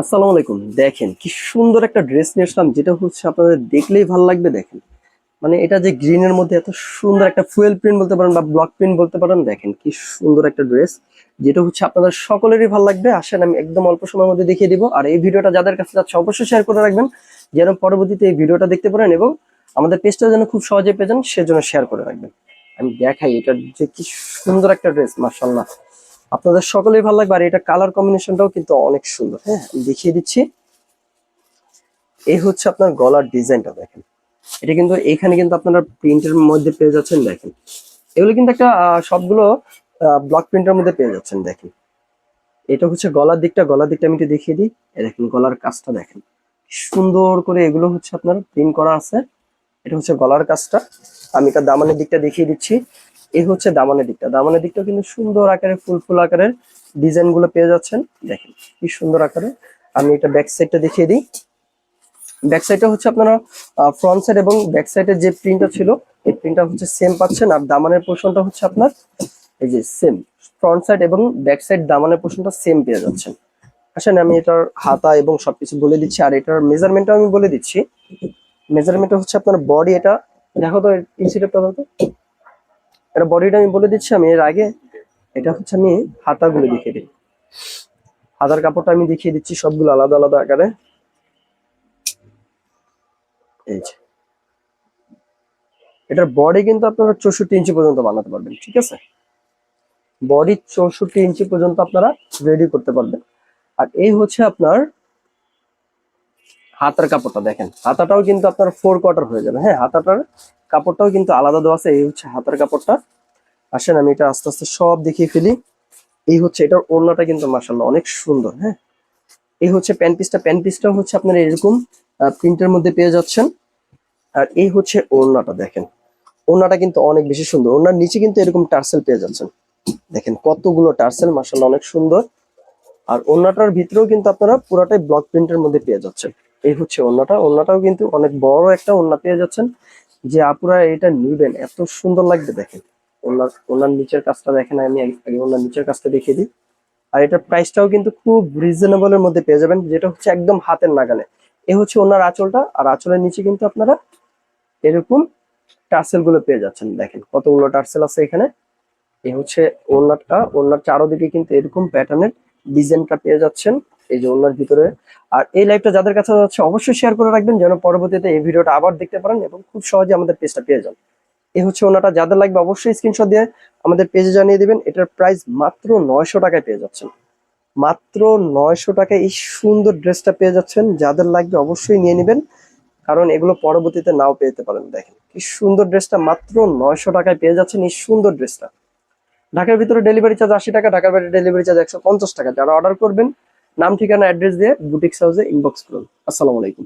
আসসালামু আলাইকুম। দেখেন কি সুন্দর একটা ড্রেস নিয়ে আসলাম, যেটা হচ্ছে আপনাদের দেখলেই ভালো লাগবে, দেখেন। মানে এটা যে গ্রিনের মধ্যে এত সুন্দর একটা ফুয়েল প্রিন্ট বলতে পারেন বা ব্লক প্রিন্ট বলতে পারেন, দেখেন কি সুন্দর একটা ড্রেস, যেটা হচ্ছে আপনাদের সকলেরই ভালো লাগবে। আসেন, আমি একদম অল্প সময়ের মধ্যে দেখিয়ে দিব। আর এই ভিডিওটা যাদের কাছে যাচ্ছে, অবশ্যই শেয়ার করে রাখবেন, যেন পরবর্তীতে এই ভিডিওটা দেখতে পারেন এবং আমাদের পেজটা যেন খুব সহজে পেয়ে যান, সেজন্য শেয়ার করে রাখবেন। আমি দেখাই এটা যে কি সুন্দর একটা ড্রেস মার্শাল্লাহ আপনাদের সকলেই ভালো লাগবে। আর এটা কালার কম্বিনেশনটাও কিন্তু অনেক সুন্দর। হ্যাঁ দেখিয়ে দিচ্ছি। এই হচ্ছে আপনার গলার ডিজাইনটা দেখেন। এটা কিন্তু এখানে কিন্তু আপনারা প্রিন্টের মধ্যে পেয়ে যাচ্ছেন, দেখেন। এগুলো কিন্তু একটা সবগুলো ব্লক প্রিন্টের মধ্যে পেয়ে যাচ্ছেন, দেখেন। এটা হচ্ছে গলার দিকটা। গলার দিকটা আমি একটু দেখিয়ে দিই। দেখেন গলার কাজটা, দেখেন। সুন্দর করে এগুলো হচ্ছে আপনার প্রিন্ট করা আছে। এটা হচ্ছে গলার কাজটা। আমি এটা দামানের দিকটা দেখিয়ে দিচ্ছি। এই হচ্ছে দামানের দিকটা। দামানের দিকটা কিন্তু সুন্দর আকারে, ফুল ফুল আকারের ডিজাইনগুলো পেয়ে যাচ্ছেন। দেখেন কি সুন্দর আকারে। আমি এটা ব্যাক সাইডটা দেখিয়ে দিই। ব্যাক সাইডটা হচ্ছে আপনারা ফ্রন্ট সাইড এবং ব্যাক সাইডের যে প্রিন্টটা ছিল, এই প্রিন্টটা হচ্ছে সেম পাচ্ছেন। আর দামানের পোর্শনটা হচ্ছে আপনার, এই যে সেম ফ্রন্ট সাইড এবং ব্যাক সাইড দামানের পোর্শনটা সেম পেয়ে যাচ্ছেন। আসেন, আমি এটার হাতা এবং সবকিছু বলে দিচ্ছি। আর এটার মেজারমেন্টটা আমি বলে দিচ্ছি। মেজারমেন্টটা হচ্ছে আপনার বডি এটা, দেখো তো দাও তো। এটা বডিটা আমি বলে দিচ্ছি, আমি এর আগে এটা হচ্ছে আমি হাতাগুলো দেখিয়ে দিই। হাতার কাপড়টা আমি দেখিয়ে দিচ্ছি, সবগুলো আলাদা আলাদা আকারে। এই যে। এটার বডি কিন্তু আপনারা চৌষট্টি ইঞ্চি পর্যন্ত বানাতে পারবেন, ঠিক আছে? বডি চৌষট্টি ইঞ্চি পর্যন্ত আপনারা রেডি করতে পারবেন। আর এই হচ্ছে আপনার হাতার কাপড়টা, দেখেন। হাতাটাও কিন্তু আপনার ফোর কোয়ার্টার হয়ে যাবে। হ্যাঁ হাতাটার কাপড়টাও কিন্তু আলাদা দেওয়া আছে, এই হচ্ছে হাতার কাপড়টা। আসেন, আমি এটা আস্তে আস্তে সব দেখিয়ে ফেলি। এই হচ্ছে, এটার ওড়নাটা কিন্তু মাসাল্লাহ অনেক সুন্দর হ্যাঁ? এই হচ্ছে প্যান্ট পিসটা, প্যান্ট পিসটাও হচ্ছে আপনার এরকম প্রিন্টের মধ্যে পেয়ে যাচ্ছেন। আর এই হচ্ছে ওড়নাটা, দেখেন। ওড়নাটা কিন্তু অনেক বেশি সুন্দর। ওড়নার নিচে কিন্তু এরকম টার্সেল পেয়ে যাচ্ছেন। দেখেন, কতগুলো টার্সেল মাসাল্লাহ অনেক সুন্দর। আর ওড়নাটার ভিতরেও কিন্তু আপনারা পুরাটাই ব্লক প্রিন্টের মধ্যে পেয়ে যাচ্ছেন। এই হচ্ছে ওড়নাটা। ওড়নাটাও কিন্তু অনেক বড় একটা ওড়না পেয়ে যাচ্ছেন। যে আপুরা এটা নিবেন, এত সুন্দর লাগবে দেখেন। ওনার ওনার নিচের কাজটা দেখেন, আমি আগে ওনার নিচের কাজটা দেখিয়ে দিই। আর এটার প্রাইসটাও কিন্তু খুব রিজনেবল এর মধ্যে পেয়ে যাবেন, যেটা হচ্ছে একদম হাতের নাগালে। এ হচ্ছে ওনার আঁচলটা, আর আঁচলের নিচে কিন্তু আপনারা এরকম টার্সেলগুলো পেয়ে যাচ্ছেন, দেখেন। কতগুলো টার্সেল আছে এখানে। এ হচ্ছে ওনারটা, ওনার চারোদিকে কিন্তু এরকম প্যাটার্নের ডিজাইনটা পেয়ে যাচ্ছেন। এই যে ভিতরে। আর এই লাইভটা যাদের কাছে যাচ্ছে অবশ্যই শেয়ার করে রাখবেন, যেন পরবর্তীতে এই ভিডিওটা আবার দেখতে পারেন এবং খুব সহজে আমাদের পেজটা পেয়ে যান। এই হচ্ছে ওনাটা, যাদের লাগবে অবশ্যই স্ক্রিনশট দিয়ে আমাদের পেজে জানিয়ে দিবেন। এটার প্রাইস মাত্র নয়শো টাকায় পেয়ে যাচ্ছেন। মাত্র নয়শো টাকায় এই সুন্দর ড্রেসটা পেয়ে যাচ্ছেন। যাদের লাগবে অবশ্যই নিয়ে নেবেন, কারণ এগুলো পরবর্তীতে নাও পেতে পারেন। দেখেন, কি সুন্দর ড্রেসটা মাত্র নয়শো টাকায় পেয়ে যাচ্ছেন এই সুন্দর ড্রেসটা ঢাকার ভিতরে ডেলিভারি চার্জ আশি টাকা, ঢাকার বাইরে ডেলিভারি চার্জ একশো পঞ্চাশ টাকা। যারা অর্ডার করবেন নাম ঠিকানা অ্যাড্রেস দিয়ে বুটিক্স হাউসে ইনবক্স করুন। আসসালামু আলাইকুম।